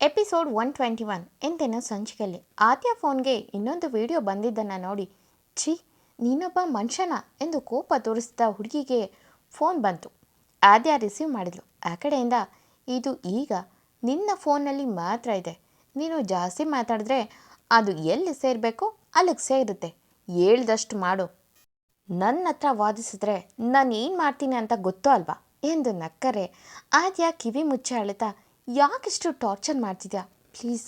Episode one twenty one. ಎಂದಿನ ಸಂಚಿಕೆಯಲ್ಲಿ ಆದ್ಯ ಫೋನ್ಗೆ ಇನ್ನೊಂದು ವಿಡಿಯೋ ಬಂದಿದ್ದನ್ನು ನೋಡಿ, ಛೀ, ನೀನೊಬ್ಬ ಮನುಷ್ಯನ ಎಂದು ಕೋಪ ತೋರಿಸಿದ ಹುಡುಗಿಗೆ ಫೋನ್ ಬಂತು. ಆದ್ಯ ರಿಸೀವ್ ಮಾಡಿದ್ಲು. ಆ ಕಡೆಯಿಂದ, ಇದು ಈಗ ನಿನ್ನ ಫೋನಲ್ಲಿ ಮಾತ್ರ ಇದೆ. ನೀನು ಜಾಸ್ತಿ ಮಾತಾಡಿದ್ರೆ ಅದು ಎಲ್ಲಿ ಸೇರಬೇಕೋ ಅಲ್ಲಿಗೆ ಸೇರುತ್ತೆ ಹೇಳ್ದಷ್ಟು ಮಾಡು. ನನ್ನ ಹತ್ರ ವಾದಿಸಿದ್ರೆ ನಾನು ಏನು ಮಾಡ್ತೀನಿ ಅಂತ ಗೊತ್ತೋ ಅಲ್ವಾ ಎಂದು ನಕ್ಕರೆ, ಆದ್ಯ ಕಿವಿ ಮುಚ್ಚಿ ಅಳುತ್ತಾ ಯಾಕಿಷ್ಟು ಟಾರ್ಚರ್ ಮಾಡ್ತಿದ್ಯಾ? ಪ್ಲೀಸ್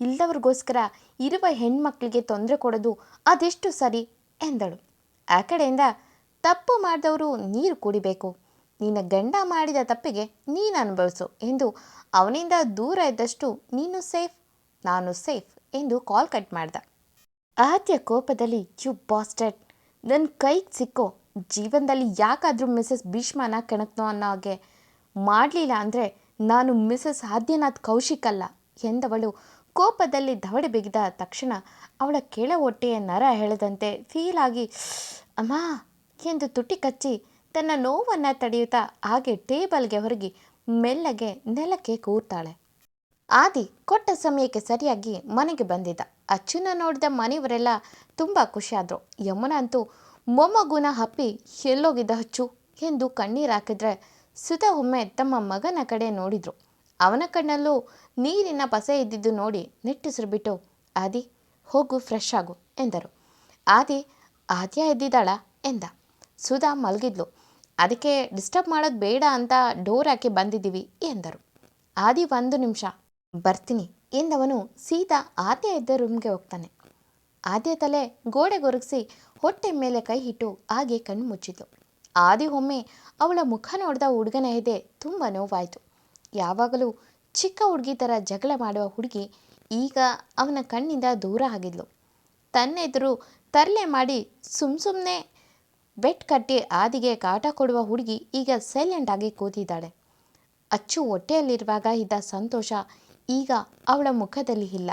ಇಲ್ಲದವ್ರಿಗೋಸ್ಕರ ಇರುವ ಹೆಣ್ಮಕ್ಳಿಗೆ ತೊಂದರೆ ಕೊಡೋದು ಅದೆಷ್ಟು ಸರಿ ಎಂದಳು. ಆ ಕಡೆಯಿಂದ ತಪ್ಪು ಮಾಡಿದವರು ನೀರು ಕುಡಿಬೇಕು. ನಿನ್ನ ಗಂಡ ಮಾಡಿದ ತಪ್ಪಿಗೆ ನೀನು ಅನುಭವಿಸು ಎಂದು ಅವನಿಂದ ದೂರ ಇದ್ದಷ್ಟು ನೀನು ಸೇಫ್ ನಾನು ಸೇಫ್ ಎಂದು ಕಾಲ್ ಕಟ್ ಮಾಡ್ದ. ಆದ್ಯ ಕೋಪದಲ್ಲಿ ಯು ಬಾಸ್ಟೆಡ್ ನನ್ನ ಕೈಗೆ ಸಿಕ್ಕೋ ಜೀವನದಲ್ಲಿ ಯಾಕಾದರೂ ಮಿಸಸ್ ಭೀಷ್ಮನ ಕೆಣಕ್ನೋ ಅನ್ನೋ ಹಾಗೆ ಮಾಡಲಿಲ್ಲ ಅಂದರೆ ನಾನು ಮಿಸಸ್ ಆದ್ಯನಾಥ್ ಕೌಶಿಕ್ ಅಲ್ಲ ಎಂದವಳು ಕೋಪದಲ್ಲಿ ದವಡೆ ಬಿಗಿದ ತಕ್ಷಣ ಅವಳ ಕೆಳ ಹೊಟ್ಟೆಯ ನರ ಫೀಲ್ ಆಗಿ, ಅಮ್ಮ, ಎಂದು ತುಟಿ ಕಚ್ಚಿ ತನ್ನ ನೋವನ್ನು ತಡೆಯುತ್ತಾ ಹಾಗೆ ಟೇಬಲ್ಗೆ ಹೊರಗಿ ಮೆಲ್ಲಗೆ ನೆಲಕ್ಕೆ ಕೂರ್ತಾಳೆ. ಆದಿ ಕೊಟ್ಟ ಸಮಯಕ್ಕೆ ಸರಿಯಾಗಿ ಮನೆಗೆ ಬಂದಿದ್ದ. ಅಚ್ಚುನ ನೋಡಿದ ಮನೆಯವರೆಲ್ಲ ತುಂಬ ಖುಷಿಯಾದರು. ಯಮುನ ಅಂತೂ ಮೊಮ್ಮಗುನ ಹಪ್ಪಿ ಎಲ್ಲೋಗಿದ್ದ ಹಚ್ಚು ಎಂದು ಕಣ್ಣೀರು ಹಾಕಿದ್ರೆ ಸುಧಾ ಒಮ್ಮೆ ತಮ್ಮ ಮಗನ ಕಡೆ ನೋಡಿದ್ರು. ಅವನ ಕಣ್ಣಲ್ಲೂ ನೀರಿನ ಪಸೆ ಇದ್ದಿದ್ದು ನೋಡಿ ನಿಟ್ಟುಸಿರು ಬಿಟ್ಟು, ಆದಿ, ಹೋಗು ಫ್ರೆಶ್ ಆಗು, ಎಂದರು. ಆದಿ, ಆದ್ಯ ಎದ್ದಿದ್ದಾಳ? ಎಂದ. ಸುಧಾ ಮಲಗಿದ್ಲು. ಅದಕ್ಕೆ ಡಿಸ್ಟರ್ಬ್ ಮಾಡೋದು ಬೇಡ ಅಂತ ಡೋರ್ ಹಾಕಿ ಬಂದಿದ್ದೀವಿ, ಎಂದರು. ಆದಿ ಒಂದು ನಿಮಿಷ, ಬರ್ತೀನಿ, ಎಂದವನು ಸೀದಾ ಆದ್ಯ ಇದ್ದ ರೂಮ್ಗೆ ಹೋಗ್ತಾನೆ. ಆದ್ಯ ತಲೆ ಗೋಡೆ ಗೊರಗಿಸಿ ಹೊಟ್ಟೆ ಮೇಲೆ ಕೈ ಇಟ್ಟು ಹಾಗೆ ಕಣ್ಣು ಮುಚ್ಚಿದ್ಲು. ಆದಿ ಒಮ್ಮೆ ಅವಳ ಮುಖ ನೋಡಿದ ಹುಡುಗನ ಎದೆ ತುಂಬ ನೋವಾಯಿತು. ಯಾವಾಗಲೂ ಚಿಕ್ಕ ಹುಡುಗಿ ಥರ ಜಗಳ ಮಾಡುವ ಹುಡುಗಿ ಈಗ ಅವನ ಕಣ್ಣಿಂದ ದೂರ ಆಗಿದ್ಲು. ತನ್ನೆದುರು ತರಲೆ ಮಾಡಿ ಸುಮ್ಮ ಸುಮ್ಮನೆ ಬೆಟ್ ಕಟ್ಟಿ ಆದಿಗೆ ಕಾಟ ಕೊಡುವ ಹುಡುಗಿ ಈಗ ಸೈಲೆಂಟ್ ಆಗಿ ಕೂತಿದ್ದಾಳೆ. ಅಚ್ಚು ಹೊಟ್ಟೆಯಲ್ಲಿರುವಾಗ ಇದ್ದ ಸಂತೋಷ ಈಗ ಅವಳ ಮುಖದಲ್ಲಿ ಇಲ್ಲ.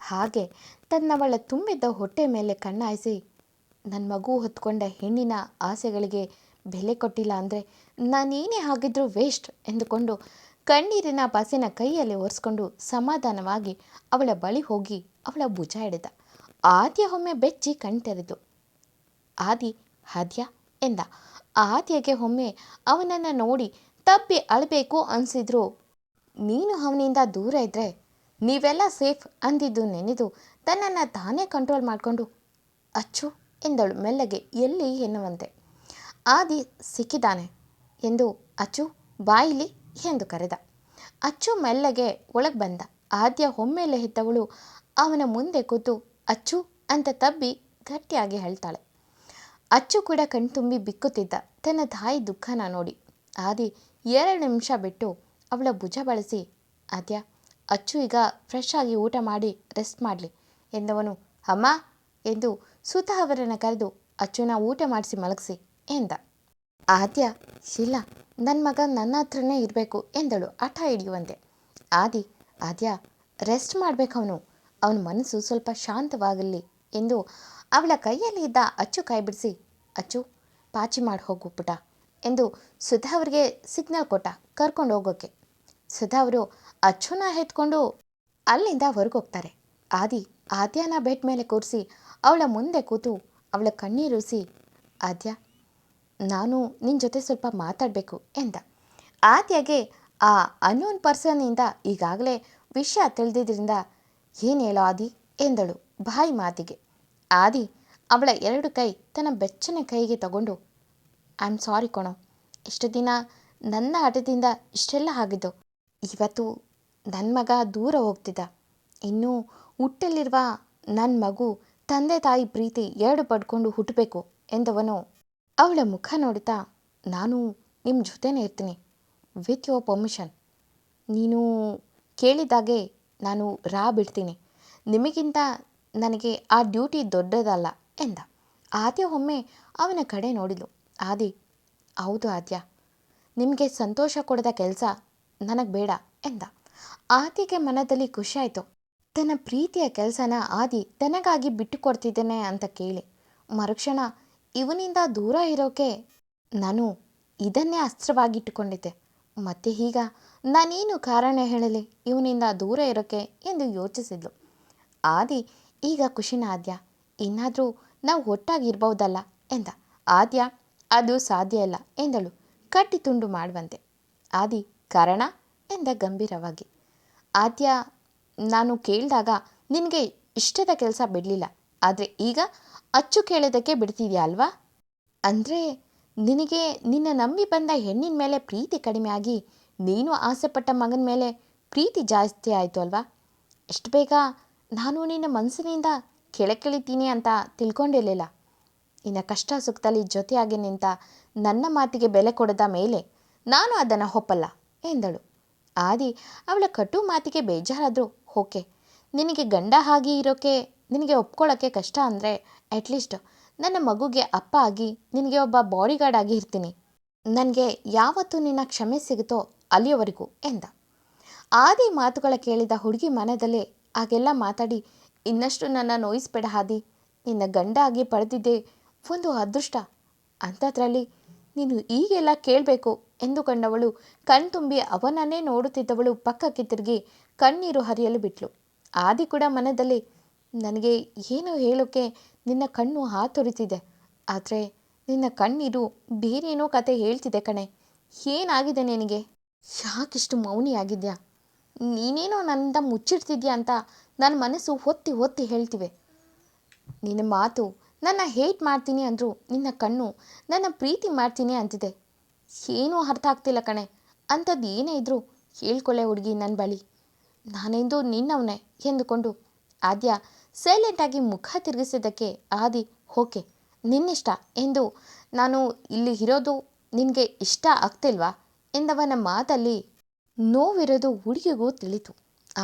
ಹಾಗೆ ತನ್ನವಳ ತುಂಬಿದ್ದ ಹೊಟ್ಟೆ ಮೇಲೆ ಕಣ್ಣಾಯಿಸಿ ನನ್ನ ಮಗು ಹೊತ್ಕೊಂಡ ಹೆಣ್ಣಿನ ಆಸೆಗಳಿಗೆ ಬೆಲೆ ಕೊಟ್ಟಿಲ್ಲ ಅಂದರೆ ನಾನೇನೇ ಆಗಿದ್ರೂ ವೇಸ್ಟ್ ಎಂದುಕೊಂಡು ಕಣ್ಣೀರಿನ ಬಸಿನ ಕೈಯಲ್ಲಿ ಒರೆಸ್ಕೊಂಡು ಸಮಾಧಾನವಾಗಿ ಅವಳ ಬಳಿ ಹೋಗಿ ಅವಳ ಭುಜ ಹಿಡಿದ ಆದ್ಯ ಒಮ್ಮೆ ಬೆಚ್ಚಿ ಕಣ್ತೆರೆದು. ಆದಿ, ಆದ್ಯ ಎಂದ. ಆದ್ಯಗೆ ಒಮ್ಮೆ ಅವನನ್ನು ನೋಡಿ ತಪ್ಪಿ ಅಳಬೇಕು ಅನಿಸಿದ್ರು. ನೀನು ಅವನಿಂದ ದೂರ ಇದ್ದರೆ ನೀವೆಲ್ಲ ಸೇಫ್ ಅಂದಿದ್ದು ನೆನೆದು ತನ್ನನ್ನು ತಾನೇ ಕಂಟ್ರೋಲ್ ಮಾಡಿಕೊಂಡು, ಅಚ್ಚು ಎಂದಳು ಮೆಲ್ಲಗೆ, ಎಲ್ಲಿ ಎನ್ನುವಂತೆ? ಆದಿ ಸಿಕ್ಕಿದ್ದಾನೆ? ಎಂದು ಅಚ್ಚು ಬಾಯಿಲಿ ಎಂದು ಕರೆದ. ಅಚ್ಚು ಮೆಲ್ಲಗೆ ಒಳಗೆ ಬಂದ. ಆದ್ಯ ಒಮ್ಮೆಲೆ ಹೆತ್ತವಳು ಅವನ ಮುಂದೆ ಕೂತು ಅಚ್ಚು ಅಂತ ತಬ್ಬಿ ಗಟ್ಟಿಯಾಗಿ ಹೇಳ್ತಾಳೆ. ಅಚ್ಚು ಕೂಡ ಕಣ್ತುಂಬಿ ಬಿಕ್ಕುತ್ತಿದ್ದ. ತನ್ನ ತಾಯಿ ದುಃಖನ ನೋಡಿ. ಆದಿ ಎರಡು ನಿಮಿಷ ಬಿಟ್ಟು ಅವಳ ಭುಜ ಬಳಸಿ, ಆದ್ಯ, ಅಚ್ಚು ಈಗ ಫ್ರೆಶ್ ಆಗಿ ಊಟ ಮಾಡಿ ರೆಸ್ಟ್ ಮಾಡಲಿ ಎಂದವನು, ಅಮ್ಮ ಎಂದು ಸುತ ಅವರನ್ನು ಕರೆದು, ಅಚ್ಚುನ, ಊಟ ಮಾಡಿಸಿ ಮಲಗಿಸಿ ಎಂದ. ಆದ್ಯ ಇಲ್ಲ ನನ್ನ ಮಗ ನನ್ನ ಹತ್ರನೇ ಇರಬೇಕು ಎಂದಳು ಹಠ ಹಿಡಿಯುವಂತೆ. ಆದಿ, ಆದ್ಯ ರೆಸ್ಟ್ ಮಾಡಬೇಕು ಅವನು ಅವನ ಮನಸ್ಸು ಸ್ವಲ್ಪ ಶಾಂತವಾಗಲಿ ಎಂದು ಅವಳ ಕೈಯಲ್ಲಿ ಇದ್ದ ಅಚ್ಚು ಕೈ ಬಿಡಿಸಿ ಅಚ್ಚು, ಪಾಚಿ ಮಾಡಿ ಹೋಗು ಪುಟ ಎಂದು ಸುಧಾ ಅವರಿಗೆ ಸಿಗ್ನಲ್ ಕೊಟ್ಟ ಕರ್ಕೊಂಡು ಹೋಗೋಕ್ಕೆ ಸುಧಾ ಅವರು ಅಚ್ಚುನ ಎತ್ಕೊಂಡು ಅಲ್ಲಿಂದ ಹೊರಗೋಗ್ತಾರೆ. ಆದಿ, ಆದ್ಯನ ಬೆಡ್ ಮೇಲೆ ಕೂರಿಸಿ ಅವಳ ಮುಂದೆ ಕೂತು ಅವಳ ಕಣ್ಣೀರುಸಿ ಆದ್ಯ, ನಾನು ನಿನ್ನ ಜೊತೆ ಸ್ವಲ್ಪ ಮಾತಾಡಬೇಕು ಎಂದ. ಆದ್ಯಗೆ ಆ ಅನ್ನೋನ್ ಪರ್ಸನ್ನಿಂದ ಈಗಾಗಲೇ ವಿಷಯ ತಿಳಿದಿದ್ದರಿಂದ ಏನು ಹೇಳೋ ಆದಿ? ಎಂದಳು ಬಾಯಿ ಮಾತಿಗೆ. ಆದಿ ಅವಳ ಎರಡು ಕೈ ತನ್ನ ಬೆಚ್ಚನೆ ಕೈಗೆ ತಗೊಂಡು ಐ ಆಮ್ ಸಾರಿ ಕಣೋ, ಇಷ್ಟು ದಿನ ನನ್ನ ಆಟದಿಂದ ಇಷ್ಟೆಲ್ಲ ಆಗಿದ್ದು, ಇವತ್ತು ನನ್ನ ಮಗ ದೂರ ಹೋಗ್ತಿದ್ದ. ಇನ್ನೂ ಹುಟ್ಟಲ್ಲಿರುವ ನನ್ನ ಮಗು ತಂದೆ ತಾಯಿ ಪ್ರೀತಿ ಎರಡು ಪಡ್ಕೊಂಡು ಹುಟ್ಟಬೇಕು ಎಂದವನು ಅವಳ ಮುಖ ನೋಡುತ್ತಾ, ನಾನು ನಿಮ್ಮ ಜೊತೆನೇ ಇರ್ತೀನಿ. ವಿತ್ ಯೋರ್ ಪರ್ಮಿಷನ್ ನೀನು ಕೇಳಿದಾಗೆ ನಾನು ರಾ ಬಿಡ್ತೀನಿ. ನಿಮಗಿಂತ ನನಗೆ ಆ ಡ್ಯೂಟಿ ದೊಡ್ಡದಲ್ಲ ಎಂದ. ಆದ್ಯ ಒಮ್ಮೆ ಅವನ ಕಡೆ ನೋಡಿದ್ಲು. ಆದಿ, ಹೌದು ಆದ್ಯ. ನಿಮಗೆ ಸಂತೋಷ ಕೊಡದ ಕೆಲಸ ನನಗೆ ಬೇಡ ಎಂದ. ಆದಿಗೆ ಮನದಲ್ಲಿ ಖುಷಿಯಾಯಿತು ತನ್ನ ಪ್ರೀತಿಯ ಕೆಲಸನ ಆದಿ ತನಗಾಗಿ ಬಿಟ್ಟು ಕೊಡ್ತಿದ್ದೇನೆ ಅಂತ ಕೇಳಿ. ಮರುಕ್ಷಣ ಇವನಿಂದ ದೂರ ಇರೋಕೆ ನಾನು ಇದನ್ನೇ ಅಸ್ತ್ರವಾಗಿಟ್ಟುಕೊಂಡಿದ್ದೆ. ಮತ್ತೆ ಈಗ ನಾನೇನು ಕಾರಣ ಹೇಳಲಿ? ಇವನಿಂದ ದೂರ ಇರೋಕೆ ಎಂದು ಯೋಚಿಸಿದ್ಲು. ಆದಿ, ಈಗ ಖುಷಿನ ಆದ್ಯ? ಇನ್ನಾದರೂ ನಾವು ಒಟ್ಟಾಗಿರ್ಬಹುದಲ್ಲ? ಎಂದ. ಆದ್ಯ, ಅದು ಸಾಧ್ಯ ಇಲ್ಲ ಎಂದಳು. ಕಟ್ಟಿ ತುಂಡು ಮಾಡುವಂತೆ. ಆದಿ, ಕಾರಣ? ಎಂದ ಗಂಭೀರವಾಗಿ. ಆದ್ಯ ನಾನು ಕೇಳಿದಾಗ, ನಿನಗೆ ಇಷ್ಟದ ಕೆಲಸ ಬಿಡಲಿಲ್ಲ. ಆದರೆ ಈಗ ಅಚ್ಚು ಕೇಳೋದಕ್ಕೆ ಬಿಡ್ತಿದ್ಯಾ ಅಲ್ವಾ? ಅಂದರೆ ನಿನಗೆ ನಿನ್ನ ನಂಬಿ ಬಂದ ಹೆಣ್ಣಿನ ಮೇಲೆ ಪ್ರೀತಿ ಕಡಿಮೆ ಆಗಿ ನೀನು ಆಸೆಪಟ್ಟ ಮಗನ ಮೇಲೆ ಪ್ರೀತಿ ಜಾಸ್ತಿ ಆಯಿತು ಅಲ್ವಾ? ಎಷ್ಟು ಬೇಗ ನಾನು ನಿನ್ನ ಮನಸ್ಸಿನಿಂದ ಕೆಳಕಿಳಿತೀನಿ ಅಂತ ತಿಳ್ಕೊಂಡಿರಲಿಲ್ಲ. ಇನ್ನು ಕಷ್ಟ ಸುಖದಲ್ಲಿ ಜೊತೆಯಾಗಿ ನಿಂತ ನನ್ನ ಮಾತಿಗೆ ಬೆಲೆ ಕೊಡದ ಮೇಲೆ ನಾನು ಅದನ್ನು ಒಪ್ಪಲ್ಲ ಎಂದಳು. ಆದಿ ಅವಳ ಕಟು ಮಾತಿಗೆ ಬೇಜಾರಾದರೂ ಓಕೆ, ನಿನಗೆ ಗಂಡ ಆಗಿ ಇರೋಕ್ಕೆ ನಿನಗೆ ಒಪ್ಕೊಳ್ಳೋಕ್ಕೆ ಕಷ್ಟ ಅಂದರೆ ಅಟ್ಲೀಸ್ಟ್ ನನ್ನ ಮಗುಗೆ ಅಪ್ಪ ಆಗಿ ನಿನಗೆ ಒಬ್ಬ ಬಾಡಿಗಾರ್ಡ್ ಆಗಿ ಇರ್ತೀನಿ. ನನಗೆ ಯಾವತ್ತು ನಿನ್ನ ಕ್ಷಮೆ ಸಿಗುತ್ತೋ ಅಲ್ಲಿಯವರೆಗೂ ಎಂದ. ಆದಿ ಮಾತುಗಳ ಕೇಳಿದ ಹುಡುಗಿ ಮನದಲ್ಲೇ ಹಾಗೆಲ್ಲ ಮಾತಾಡಿ, ಇನ್ನಷ್ಟು ನನ್ನ ನೋಯಿಸ್ಬೇಡ ಹಾದಿ ನಿನ್ನ ಗಂಡ ಆಗಿ ಪಡೆದಿದ್ದೆ ಒಂದು ಅದೃಷ್ಟ. ಅಂಥದ್ರಲ್ಲಿ ನೀನು ಈಗೆಲ್ಲ ಕೇಳಬೇಕು ಎಂದುಕೊಂಡವಳು ಕಣ್ತುಂಬಿ ಅವನನ್ನೇ ನೋಡುತ್ತಿದ್ದವಳು ಪಕ್ಕಕ್ಕೆ ತಿರುಗಿ ಕಣ್ಣೀರು ಹರಿಯಲು ಬಿಟ್ಲು. ಆದಿ ಕೂಡ ಮನದಲ್ಲಿ, ನನಗೆ ಏನು ಹೇಳೋಕೆ ನಿನ್ನ ಕಣ್ಣು ಹಾತೊರಿತಿದೆ? ಆದರೆ ನಿನ್ನ ಕಣ್ಣೀರು ಬೇರೇನೋ ಕತೆ ಹೇಳ್ತಿದೆ ಕಣೆ. ಏನಾಗಿದೆ ನಿನಗೆ? ಯಾಕಿಷ್ಟು ಮೌನಿಯಾಗಿದ್ಯಾ? ನೀನೇನೋ ನನ್ನಿಂದ ಮುಚ್ಚಿಡ್ತಿದ್ಯಾ ಅಂತ ನನ್ನ ಮನಸ್ಸು ಒತ್ತಿ ಒತ್ತಿ ಹೇಳ್ತಿವೆ. ನಿನ್ನ ಮಾತು ನನ್ನ ಹೇಟ್ ಮಾಡ್ತೀನಿ ಅಂದರೂ ನಿನ್ನ ಕಣ್ಣು ನನ್ನ ಪ್ರೀತಿ ಮಾಡ್ತೀನಿ ಅಂತಿದೆ. ಏನೂ ಅರ್ಥ ಆಗ್ತಿಲ್ಲ ಕಣೆ. ಅಂಥದ್ದು ಏನೇ ಇದ್ರೂ ಹೇಳ್ಕೊಳ್ಳೆ ಹುಡುಗಿ ನನ್ನ ಬಳಿ. ನಾನೆಂದು ನಿನ್ನವನೇ ಎಂದುಕೊಂಡು ಆದ್ಯ ಸೈಲೆಂಟಾಗಿ ಮುಖ ತಿರುಗಿಸಿದ್ದಕ್ಕೆ ಆದಿ, ಓಕೆ, ನಿನ್ನಿಷ್ಟ ಎಂದು ನಾನು ಇಲ್ಲಿ ಇರೋದು ನಿನಗೆ ಇಷ್ಟ ಆಗ್ತಿಲ್ವಾ? ಎಂದವನ ಮಾತಲ್ಲಿ ನೋವಿರೋದು ಹುಡುಗಿಗೂ ತಿಳಿತು.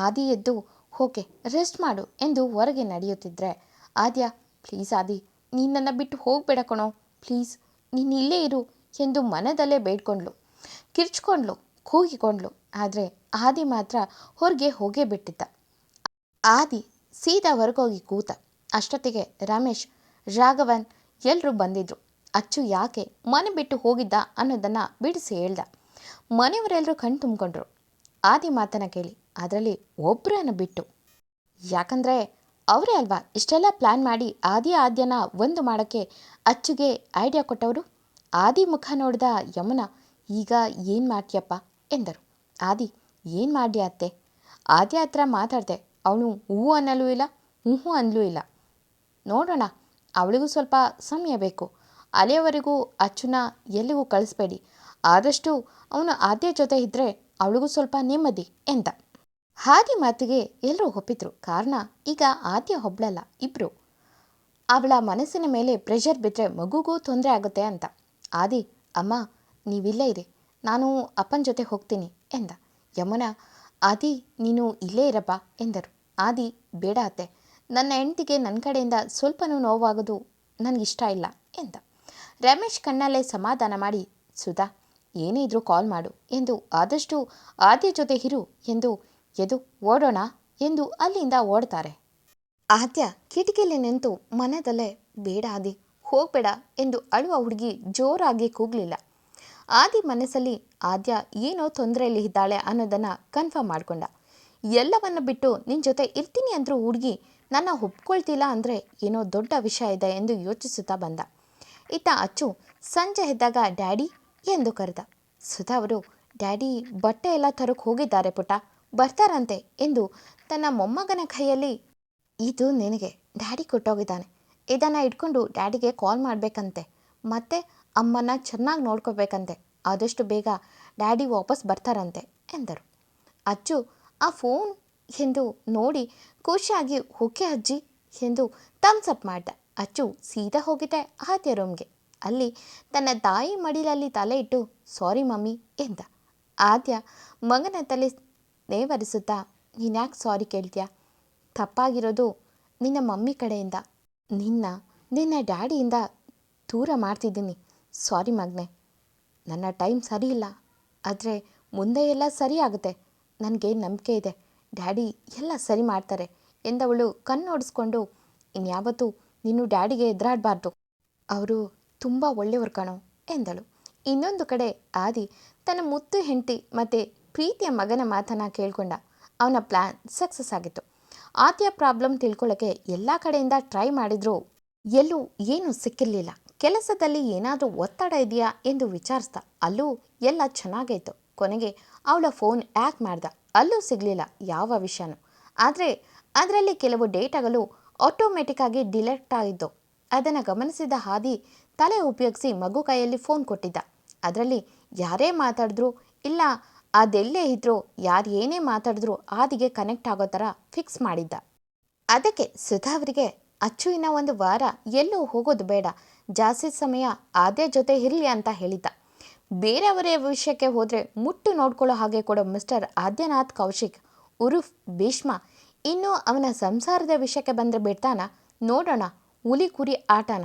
ಆದಿ ಎದ್ದು, ಓಕೆ ರೆಸ್ಟ್ ಮಾಡು ಎಂದು ಹೊರಗೆ ನಡೆಯುತ್ತಿದ್ದರೆ ಆದ್ಯ ಪ್ಲೀಸ್ ಆದಿ ನೀನನ್ನು ಬಿಟ್ಟು ಹೋಗಬೇಡ ಕಣೋ ಪ್ಲೀಸ್ ನೀನು ಇಲ್ಲೇ ಇರು ಎಂದು ಮನದಲ್ಲೇ ಬೇಡ್ಕೊಂಡ್ಳು ಕಿರ್ಚ್ಕೊಂಡ್ಳು ಕೂಗಿಕೊಂಡ್ಳು ಆದರೆ ಆದಿ ಮಾತ್ರ ಹೊರಗೆ ಹೋಗೇ ಬಿಟ್ಟಿದ್ದ. ಆದಿ ಸೀದಾ ಹೊರಗೋಗಿ ಕೂತ ಅಷ್ಟೊತ್ತಿಗೆ ರಮೇಶ್, ರಾಘವನ್ ಎಲ್ಲರೂ ಬಂದಿದ್ರು. ಅಚ್ಚು ಯಾಕೆ ಮನೆ ಬಿಟ್ಟು ಹೋಗಿದ್ದ ಅನ್ನೋದನ್ನು ಬಿಡಿಸಿ ಹೇಳ್ದ. ಮನೆಯವರೆಲ್ಲರೂ ಕಣ್ ತುಂಬಿಕೊಂಡ್ರು. ಆದಿ ಮಾತನ್ನ ಕೇಳಿ ಅದರಲ್ಲಿ ಒಬ್ಬರನ್ನು ಬಿಟ್ಟು. ಯಾಕಂದರೆ ಅವರೇ ಅಲ್ವಾ ಇಷ್ಟೆಲ್ಲ ಪ್ಲ್ಯಾನ್ ಮಾಡಿ ಆದಿ ಆದ್ಯನ ಒಂದು ಮಾಡೋಕ್ಕೆ ಅಚ್ಚುಗೆ ಐಡಿಯಾ ಕೊಟ್ಟವರು? ಆದಿ ಮುಖ ನೋಡಿದ ಯಮುನ, ಈಗ ಏನು ಮಾಡ್ತೀಯಪ್ಪ? ಎಂದರು. ಆದಿ, ಏನು ಮಾಡ್ಯ ಅತ್ತೆ? ಆದಿ ಹತ್ರ ಮಾತಾಡಿದೆ ಅವನು ಹೂ ಅನ್ನಲೂ ಇಲ್ಲ ಹ್ಞೂ ಅನ್ನಲೂ ಇಲ್ಲ. ನೋಡೋಣ, ಅವಳಿಗೂ ಸ್ವಲ್ಪ ಸಮಯ ಬೇಕು. ಅಲ್ಲಿಯವರೆಗೂ ಅಚ್ಚುನ ಎಲ್ಲಿಗೂ ಕಳಿಸ್ಬೇಡಿ. ಆದಷ್ಟು ಅವನು ಆದ್ಯ ಜೊತೆ ಇದ್ದರೆ ಅವಳಿಗೂ ಸ್ವಲ್ಪ ನೆಮ್ಮದಿ ಎಂದ. ಹಾದಿ ಮಾತಿಗೆ ಎಲ್ಲರೂ ಒಪ್ಪಿದ್ರು. ಕಾರಣ, ಈಗ ಆದ್ಯ ಒಬ್ಳಲ್ಲ ಇಬ್ಬರು ಅವಳ ಮನಸ್ಸಿನ ಮೇಲೆ ಪ್ರೆಷರ್ ಬಿದ್ದರೆ ಮಗುಗೂ ತೊಂದರೆ ಆಗುತ್ತೆ ಅಂತ. ಆದಿ, ಅಮ್ಮ, ನೀವಿಲ್ಲೇ ಇರಿ. ನಾನು ಅಪ್ಪನ ಜೊತೆ ಹೋಗ್ತೀನಿ ಎಂದ. ಯಮುನಾ, ಆದಿ, ನೀನು ಇಲ್ಲೇ ಇರಪ್ಪ ಎಂದರು. ಆದಿ, ಬೇಡ ಅತ್ತೆ. ನನ್ನ ಹೆಂಡತಿಗೆ ನನ್ನ ಕಡೆಯಿಂದ ಸ್ವಲ್ಪನೂ ನೋವಾಗೋದು ನನಗಿಷ್ಟ ಇಲ್ಲ ಎಂದ. ರಮೇಶ್ ಕಣ್ಣಲ್ಲೇ ಸಮಾಧಾನ ಮಾಡಿ, ಸುಧಾ, ಏನೇ ಇದ್ರೂ ಕಾಲ್ ಮಾಡು ಎಂದು ಆದಷ್ಟು ಆದಿ ಜೊತೆ ಇರು ಎಂದು ಎದು ಓಡೋಣ ಎಂದು ಅಲ್ಲಿಂದ ಓಡ್ತಾರೆ. ಆದ್ಯ ಕಿಟಕಿಯಲ್ಲಿ ನಿಂತು ಮನದಲ್ಲೇ, ಬೇಡ ಆದಿ ಹೋಗಬೇಡ ಎಂದು ಅಳುವ ಹುಡುಗಿ ಜೋರಾಗಿ ಕೂಗಲಿಲ್ಲ. ಆದಿ ಮನಸ್ಸಲ್ಲಿ ಆದ್ಯ ಏನೋ ತೊಂದರೆಯಲ್ಲಿ ಇದ್ದಾಳೆ ಅನ್ನೋದನ್ನು ಕನ್ಫರ್ಮ್ ಮಾಡಿಕೊಂಡ. ಎಲ್ಲವನ್ನು ಬಿಟ್ಟು ನಿನ್ನ ಜೊತೆ ಇರ್ತೀನಿ ಅಂದರೂ ಹುಡುಗಿ ನನ್ನ ಒಪ್ಕೊಳ್ತಿಲ್ಲ ಅಂದರೆ ಏನೋ ದೊಡ್ಡ ವಿಷಯ ಇದೆ ಎಂದು ಯೋಚಿಸುತ್ತಾ ಬಂದ. ಇತ್ತ ಅಚ್ಚು ಸಂಜೆ ಎದ್ದಾಗ ಡ್ಯಾಡಿ ಎಂದು ಕರೆದ. ಸುಧಾ ಅವರು, ಡ್ಯಾಡಿ, ಬಟ್ಟೆ ಎಲ್ಲ ತರಕ್ಕೆ ಹೋಗಿದ್ದಾರೆ ಪುಟ ಬರ್ತಾರಂತೆ ಎಂದು ತನ್ನ ಮೊಮ್ಮಗನ ಕೈಯಲ್ಲಿ, ಇದು ನಿನಗೆ, ಡ್ಯಾಡಿ ಕೊಟ್ಟೋಗಿದ್ದಾನೆ. ಇದನ್ನು ಇಟ್ಕೊಂಡು ಡ್ಯಾಡಿಗೆ ಕಾಲ್ ಮಾಡಬೇಕಂತೆ. ಮತ್ತೆ ಅಮ್ಮನ ಚೆನ್ನಾಗಿ ನೋಡ್ಕೋಬೇಕಂತೆ. ಆದಷ್ಟು ಬೇಗ ಡ್ಯಾಡಿ ವಾಪಸ್ ಬರ್ತಾರಂತೆ ಎಂದರು. ಅಚ್ಚು, ಆ ಫೋನ್ ಎಂದು ನೋಡಿ ಖುಷಿಯಾಗಿ, ಓಕೆ ಅಜ್ಜಿ ಎಂದು ಥಮ್ಸ್ ಅಪ್ ಮಾಡ್ದ. ಅಚ್ಚು ಸೀದಾ ಹೋಗಿದ್ದೆ ಆದ್ಯ ರೂಮ್ಗೆ ಅಲ್ಲಿ ತನ್ನ ತಾಯಿ ಮಡಿಲಲ್ಲಿ ತಲೆ ಇಟ್ಟು ಸಾರಿ ಮಮ್ಮಿ ಎಂದ. ಆದ್ಯ ಮಗನ ತಲೆ ನೇವರಿಸುತ್ತಾ, ನೀನ್ಯಾಕೆ ಸಾರಿ ಕೇಳ್ತೀಯ? ತಪ್ಪಾಗಿರೋದು ನಿನ್ನ ಮಮ್ಮಿ ಕಡೆಯಿಂದ. ನಿನ್ನ ನಿನ್ನ ಡ್ಯಾಡಿಯಿಂದ ದೂರ ಮಾಡ್ತಿದ್ದೀನಿ. ಸಾರಿ ಮಗ್ನೆ. ನನ್ನ ಟೈಮ್ ಸರಿ ಇಲ್ಲ. ಆದರೆ ಮುಂದೆ ಎಲ್ಲ ಸರಿ ಆಗುತ್ತೆ. ನನಗೆ ನಂಬಿಕೆ ಇದೆ. ಡ್ಯಾಡಿ ಎಲ್ಲ ಸರಿ ಮಾಡ್ತಾರೆ. ಎಂದವಳು ಕಣ್ಣೋಡಿಸ್ಕೊಂಡು ಇನ್ಯಾವತ್ತೂ ನೀನು ಡ್ಯಾಡಿಗೆ ಎದುರಾಡಬಾರ್ದು. ಅವರು, ತುಂಬ ಒಳ್ಳೆಯವರು ಕಣೋ, ಎಂದಳು. ಇನ್ನೊಂದು ಕಡೆ ಆದಿ ತನ್ನ ಮುತ್ತು ಹೆಂಡತಿ ಮತ್ತು ಪ್ರೀತಿಯ ಮಗನ ಮಾತನ್ನು ಕೇಳಿಕೊಂಡ. ಅವನ ಪ್ಲ್ಯಾನ್ ಸಕ್ಸಸ್ ಆಗಿತ್ತು. ಆದಿಯ ಪ್ರಾಬ್ಲಮ್ ತಿಳ್ಕೊಳ್ಳೋಕ್ಕೆ ಎಲ್ಲ ಕಡೆಯಿಂದ ಟ್ರೈ ಮಾಡಿದ್ರು. ಎಲ್ಲೂ ಏನೂ ಸಿಕ್ಕಿರಲಿಲ್ಲ. ಕೆಲಸದಲ್ಲಿ ಏನಾದರೂ ಒತ್ತಡ ಇದೆಯಾ ಎಂದು ವಿಚಾರಿಸ್ದ. ಅಲ್ಲೂ ಎಲ್ಲ ಚೆನ್ನಾಗೈತು. ಕೊನೆಗೆ ಅವಳ ಫೋನ್ ಯಾಕ್ ಮಾಡ್ದ. ಅಲ್ಲೂ ಸಿಗಲಿಲ್ಲ ಯಾವ ವಿಷಯನೂ. ಆದರೆ ಅದರಲ್ಲಿ ಕೆಲವು ಡೇಟಾಗಳು ಆಟೋಮೆಟಿಕ್ಕಾಗಿ ಡಿಲೆಕ್ಟ್ ಆಗಿದ್ದು ಅದನ್ನು ಗಮನಿಸಿದ ಹಾದಿ ತಲೆ ಉಪಯೋಗಿಸಿ ಮಗು ಕೈಯಲ್ಲಿ ಫೋನ್ ಕೊಟ್ಟಿದ್ದ. ಅದರಲ್ಲಿ ಯಾರೇ ಮಾತಾಡಿದ್ರು ಇಲ್ಲ ಅದೆಲ್ಲೇ ಇದ್ರೂ ಯಾರು ಏನೇ ಮಾತಾಡಿದ್ರು ಆದಿಗೆ ಕನೆಕ್ಟ್ ಆಗೋ ಥರ ಫಿಕ್ಸ್ ಮಾಡಿದ್ದ. ಅದಕ್ಕೆ ಸುಧಾ ಅವರಿಗೆ, ಅಚ್ಚು, ಇನ್ನ ಒಂದು ವಾರ ಎಲ್ಲೂ ಹೋಗೋದು ಬೇಡ. ಜಾಸ್ತಿ ಸಮಯ ಆದ್ಯ ಜೊತೆ ಇರಲಿ ಅಂತ ಹೇಳಿದ್ದ. ಬೇರೆಯವರ ವಿಷಯಕ್ಕೆ ಹೋದರೆ ಮುಟ್ಟು ನೋಡ್ಕೊಳ್ಳೋ ಹಾಗೆ ಕೊಡೋ ಮಿಸ್ಟರ್ ಆದ್ಯನಾಥ್ ಕೌಶಿಕ್, ಉರುಫ್, ಭೀಷ್ಮ, ಇನ್ನು ಅವನ ಸಂಸಾರದ ವಿಷಯಕ್ಕೆ ಬಂದರೆ ಬಿಡ್ತಾನ? ನೋಡೋಣ, ಹುಲಿ ಕುರಿ ಆಟನ.